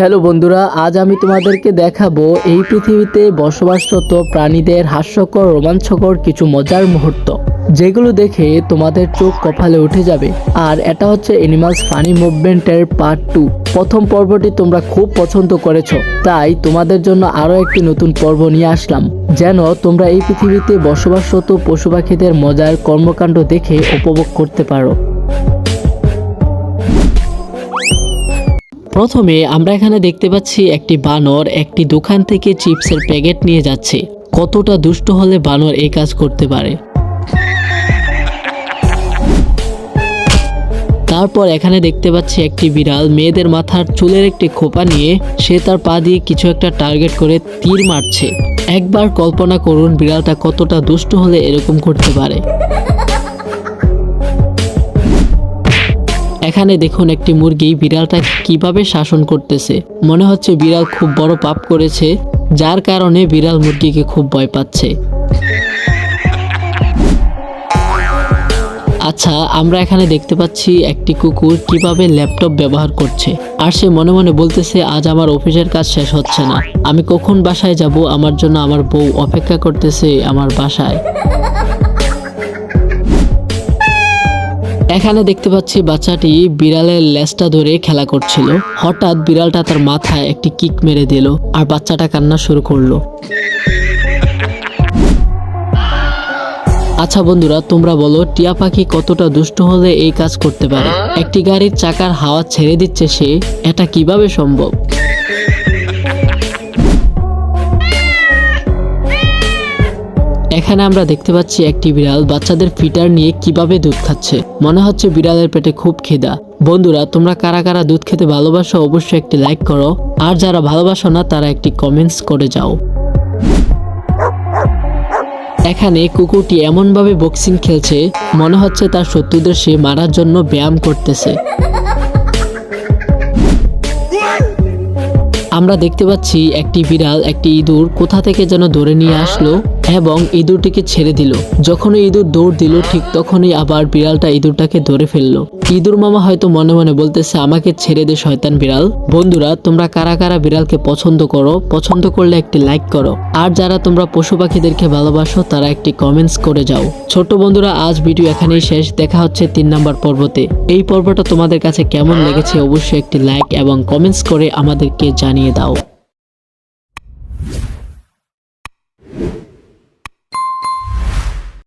Hello বন্ধুরা, আজ আমি তোমাদেরকে দেখাবো এই পৃথিবীতে বসবাসরত প্রাণীদের হাস্যকর, রোমাঞ্চকর কিছু মজার মুহূর্ত, যেগুলো দেখে তোমাদের চোখ কপালে উঠে যাবে। আর এটা হচ্ছে এনিমালস ফানি মুভমেন্টের পার্ট টু প্রথম পর্বটি তোমরা খুব পছন্দ করেছ, তাই তোমাদের জন্য আরও একটি নতুন পর্ব নিয়ে আসলাম, যেন তোমরা এই পৃথিবীতে বসবাসরত পশু পাখিদের মজার কর্মকাণ্ড দেখে উপভোগ করতে পারো। প্রথমে আমরা এখানে দেখতে পাচ্ছি একটি বানর একটি দোকান থেকে চিপসের প্যাকেট নিয়ে যাচ্ছে। কতটা দুষ্ট হলে বানর এই কাজ করতে পারে? তারপর এখানে দেখতে পাচ্ছি একটি বিড়াল, মেয়েদের মাথার চুলের একটি খোপা নিয়ে সে তার পা দিয়ে কিছু একটা টার্গেট করে তীর মারছে। একবার কল্পনা করুন বিড়ালটা কতটা দুষ্ট হলে এরকম করতে পারে। এখানে দেখুন একটি মুরগি বিড়ালটা কীভাবে শাসন করতেছে। মনে হচ্ছে বিড়াল খুব বড় পাপ করেছে, যার কারণে বিড়াল মুরগিকে খুব ভয় পাচ্ছে। আচ্ছা আমরা এখানে দেখতে পাচ্ছি একটি কুকুর কীভাবে ল্যাপটপ ব্যবহার করছে। আর সে মনে মনে বলতেছে, আজ আমার অফিসের কাজ শেষ হচ্ছে না। আমি কখন বাসায় যাব? আমার জন্য আমার বউ অপেক্ষা করতেছে আমার বাসায়। এখানে দেখতে পাচ্ছি বাচ্চাটি বিড়ালের লেজটা ধরে খেলা করছিল। হঠাৎ বিড়ালটা তার মাথায় একটি কিক মেরে দিল আর বাচ্চাটা কান্না শুরু করল। আচ্ছা বন্ধুরা, তোমরা বলো, টিয়া পাখি কতটা দুষ্ট হলে এই কাজ করতে পারে? একটি গাড়ির চাকার হাওয়া ছেড়ে দিচ্ছে সে, এটা কীভাবে সম্ভব? এখানে আমরা দেখতে পাচ্ছি একটি বিড়াল বাচ্চাদের ফিটার নিয়ে কীভাবে দুধ খাচ্ছে। মনে হচ্ছে বিড়ালের পেটে খুব খিদা। বন্ধুরা, তোমরা কারা কারা দুধ খেতে ভালোবাসো অবশ্যই একটি লাইক করো। আর যারা ভালোবাসো না, তারা একটি কমেন্টস করে যাও। এখানে কুকুরটি এমনভাবে বক্সিং খেলছে, মনে হচ্ছে তার শত্রুদের সে মারার জন্য ব্যায়াম করতেছে। আমরা দেখতে পাচ্ছি একটি বিড়াল, একটি ইঁদুর কোথা থেকে যেন ধরে নিয়ে আসলো। এবং ইঁদুরটিকে ছেড়ে দিল। যখন ইঁদুর দৌড় দিল, ঠিক তখনই আবার বিড়ালটা ইঁদুরটাকে ধরে ফেলল। ইঁদুর মামা হয়তো মনে মনে বলতেছে, আমাকে ছেড়ে দে, শয়তান বিড়াল। বন্ধুরা, তোমরা কারা কারা বিড়ালকে পছন্দ করো, পছন্দ করলে একটি লাইক করো। আর যারা তোমরা পশু পাখিদেরকে ভালোবাসো, তারা একটি কমেন্টস করে যাও। ছোট বন্ধুরা, আজ ভিডিও এখানেই শেষ। দেখা হচ্ছে তিন নাম্বার পর্বতে। এই পর্বটা তোমাদের কাছে কেমন লেগেছে, অবশ্যই একটি লাইক এবং কমেন্টস করে আমাদেরকে জানিয়ে দাও।